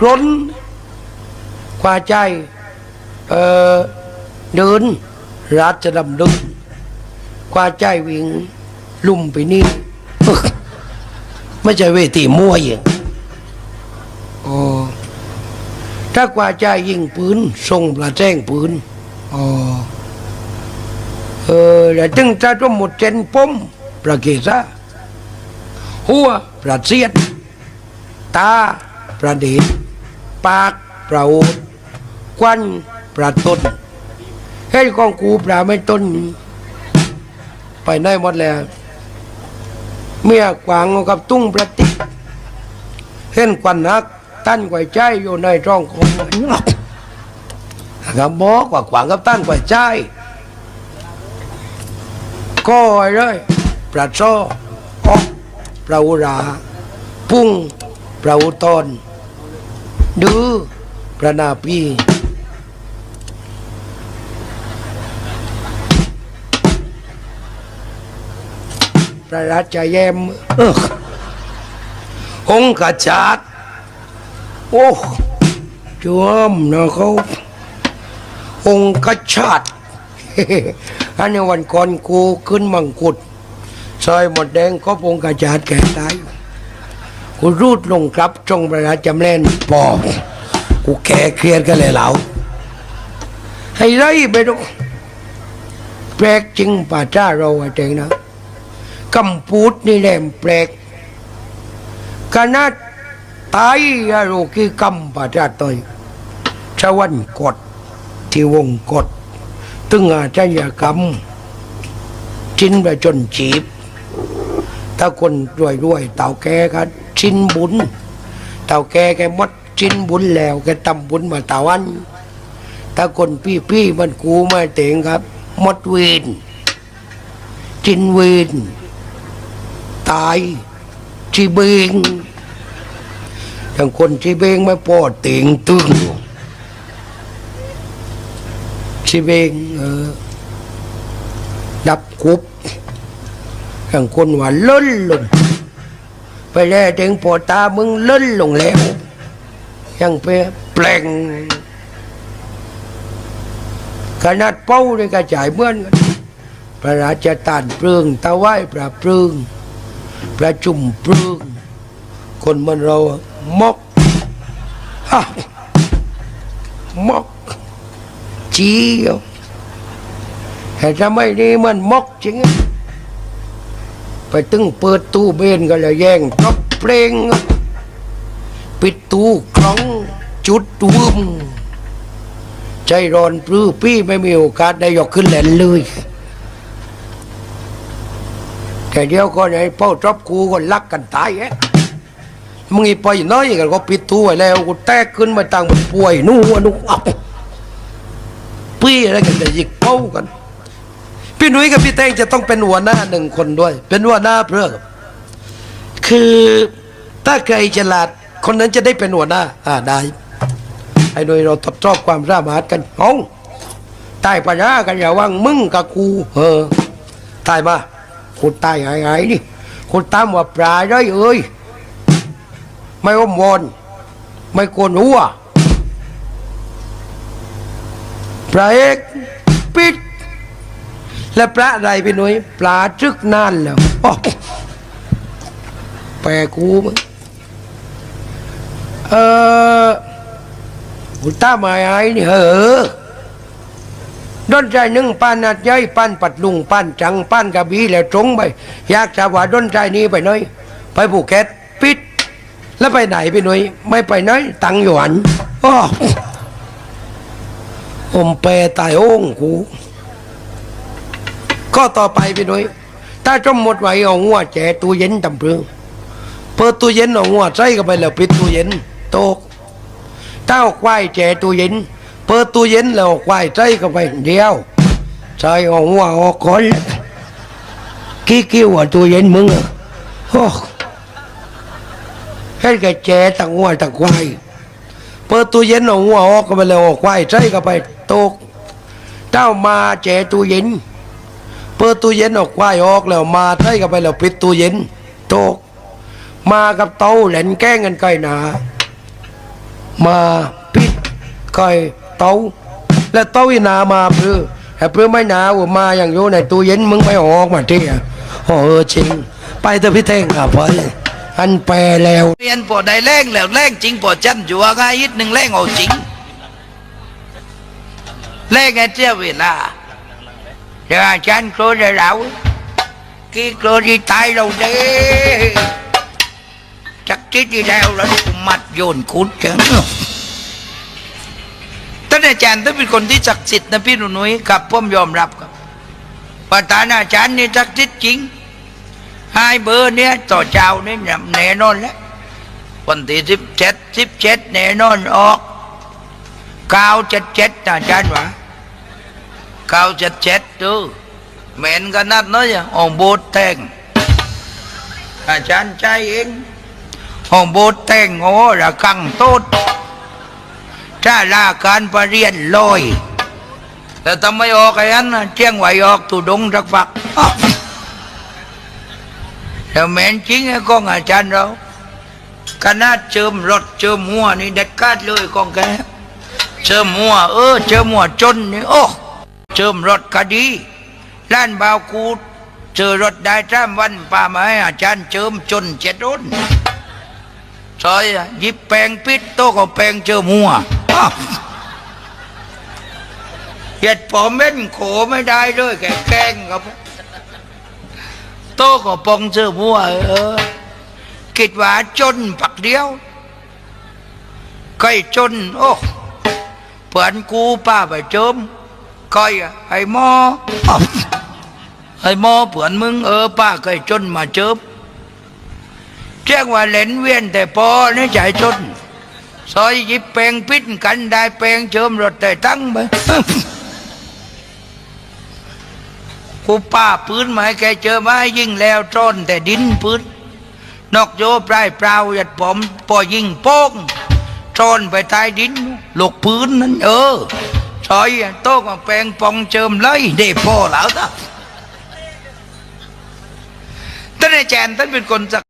กรนกว่าใจเอ่อเดินราชดำดินกว่าใจวิ่งลุ่มไปนี่ไม่ใช่เวทีมวยอะโอ้ถ้ากว่าใจยิงปืนส่งประแจ้งปืนอ๋อเออแล้วถึงจะต้องหมดเจนปมประเกศะหัวประเสียดตาประดิษฐ์ ปากประโอดควันประตนเฮ้ยของกูปลาไม่ต้น ไปได้หมดแล้ว เมียกวางกับตุ้งประติเห็นควันนักตั้นไกวใจอยู่ในร่องของมันครับบอกว่ากวางกับตั้นไกวใจก้อยเลยประโซออกประอุรา พุ่งประอุตอน ดื้อประนาปีประราชแยมเออองค์กษัตริย์โอ้จวมนะเขาองค์กษัตริย์อันนี้วันก่อนกูขึ้นมังคุดซอยหมดแดงก็องค์กษัตริย์แก่ตาย กูรูดลงครับจงประราชจำเล่นปอกกูแก่เครียดกันเลยเหล่าให้ไรไปดูแปลกจริงป่าจ้าเราอะเจงนะกำพูดนี่แหลมแปลกขนาดตายอะโรกีกำป่าจ้าตอยชาวันกดที่วงกดตึงอาจยกรรมจินไปจนจีบ ถ้าคนรวยรวยๆเต่าแกก็ ชิ้นบุญเต่าแกแกหมดชิ้นบุญแล้ว แกทำบุญมาต่าวันถ้าคนพี่พี่มันกูมาเต็งครับหมดเวรจินเวรตายชีเบงอย่างคนชีเบงไม่พอเต็งตึงชีเบงเออดับคุบอย่างคนว่าเล่นลง ไปแล้วถึงปอตามึงเล่นลงแล้ว ยังไปแปลงขนาดเป้าเลยกระจายเมื่อนพระราชทานเพลิงตะไหว้พระเพลิงพระจุ่มเพลิงคนมันเรามกฮะมกจีเอแต่ทำไมนี่มันมกจริง ไปตึงเปิดตู้เบนก็เลยแย่งรับเพลง ปิดตู้คล้องจุดวึมใจร้อนปลื้อปี้ไม่มีโอกาสได้ยกขึ้นแหลนเลย แต่เดียวก็ไอ้เป้าจอบกูก็ลักกันตายแอะมึงอีไปน้อยกันก็ปิดตู้ไว้แล้วกูแตกขึ้นมาตั้งป่วยนู่นนู่นอับปี้อะไรกันจะยิกเป้ากัน พี่หนุ่ยกับพี่แตงจะต้องเป็นหัวหน้าหนึ่งคนด้วย เป็นหัวหน้าเพื่อคือถ้าใครฉลาดคนนั้นจะได้เป็นหัวหน้า อ่าได้ไอ้หนุ่ยเราทดสอบความสามารถกันห้องตายปัญหากันอย่าว่างมึงกับกูเออตายมาคุณตายหายหายนี่คุณตามว่าปลาได้เอ้ยไม่อมวอนไม่โกนหัวพระเอกปิด แล้วพระอะไรพี่หนุ่ยปลาจึกนานแล้วอ้แปลกูมั้งเอออุตตาหมายไอ้นี่เหอะดนใจหนึ่งป้นนัดย้อยป้นปัดลุงป้นจังป้นกระบี่แล้วตรงไปอยากจะว่าด้นใจนี้ไปหน่อยไปภูเก็ตปิด แล้วไปไหนพี่หนุ่ยไม่ไปไหนตังหยวนอ้อมแปรตายโอ่งกู ก็ต่อไปพี่นุ้ยถ้าจมหมดไหวเอางัวแจตู้เย็นตำเพืองเปิดตู้เย็นเอางัวใส่เข้าไปแล้วปิดตู้เย็นโตกถ้าควายแจตู้เย็น เปิดตู้เย็นแล้วควายใส่เข้าไปเดียวใส่เอางัวออกก่อนกี้กิ้วอะตู้เย็นมึงอะโอ้ให้แกแจตั้งงัวตั้งควายเปิดตู้เย็นเอางัวออกเข้าไปแล้วเอาควายใส่เข้าไปโตกเจ้ามาแจตู้เย็น เปิดตู้เย็นออกควายออกแล้วมาใส่กันไปแล้วปิดตู้เย็นโตก มากับเตาแหลนแกล้งกันไกลหนา มาพิษก้อยเตาและเตาอีนามาเพื่อแต่เพื่อไม่หนาวมาอย่างอยู่ในตู้เย็นมึงไม่ออกมาที่อะโอ้เออจริง ไปเถอะพี่เท่งอะไปอันแปลแล้วเรียนปอได้แรงแล้วแรงจริงปอจันอยู่ว่าง่ายยิดหนึ่งแรงเอาจริงแรงไงเจ้าเวลา เดี๋ยวอาจารย์โครจะเรากี่โครที่ตายเราเด้จักจิตที่แล้วแล้วมัดโยนคุดจังท่านอาจารย์ท่านเป็นคนที่ศักดิ์สิทธิ์นะพี่หนุ่นุ้ยกับผมยอมรับครับว่าท่านอาจารย์นี่ศักดิ์สิทธิ์จริงให้เบอร์เนี้ยต่อเจ้านี่แน่นอนแล้ววันที่สิบเจ็ดสิบเจ็ดแน่นอนออกเก้าเจ็ดเจ็ดอาจารย์วะ เก้าเจ็ดเจ็ดดูเหม็นกันนัดน้อยอ่องโบสถ์แต่งอาจารย์ใจเองห้องโบสถ์แต่งโอ้ระกังโต๊ดถ้าลาการประเรียนลอย แต่ทำไมออกไอ้นั้นเจียงไหวออกตุดงรักฝักแต่แม่นจริงไอ้กองอาจารย์เราคณะเจิมรถเจิมหัวนี่เด็ดขาดเลยกองแกเจิมหัวเออเจิมหัวจนนี่โอ้ จิมรถก็ดีล้านบาวกูเจอรถได้ตามวันป่าไม้อาจารย์เจิมจนเจ็ดรุ่นซอยอะยิบแปงปิดโต๊ะก็แปงเจิมหัวเหยียดผมเม่นโขไม่ได้เลยแกแกล้งครับโตก็ปองเสื้อมัวเออคิดว่าจนปักเดียวก้อยจนโอ้เพื่อนกูป้าไปเจิม ก้อยอะไอ้หมออ้าวไอ้หมอเพื่อนมึงเออป้าก้อยจนมาเจิมแจ้งว่าเล่นเวียนแต่พอนี่ใจจนซอยหยิบแปลงพิษกันได้แปลงเจิมรถแต่ตั้งไปกูป้าพื้นมาให้แกเจอไม้ยิ่งแล้วต้นแต่ดินพื้นนอกโยปลายเปล่าหยัดผมพอยิงโป้งต้นไปใต้ดินหลกพื้นนั้นเออ ถอยโต๊ะกับแปลงปองเจิมเลยเด็พอแล้วท่านอาจารย์ท่านเป็นคนศัก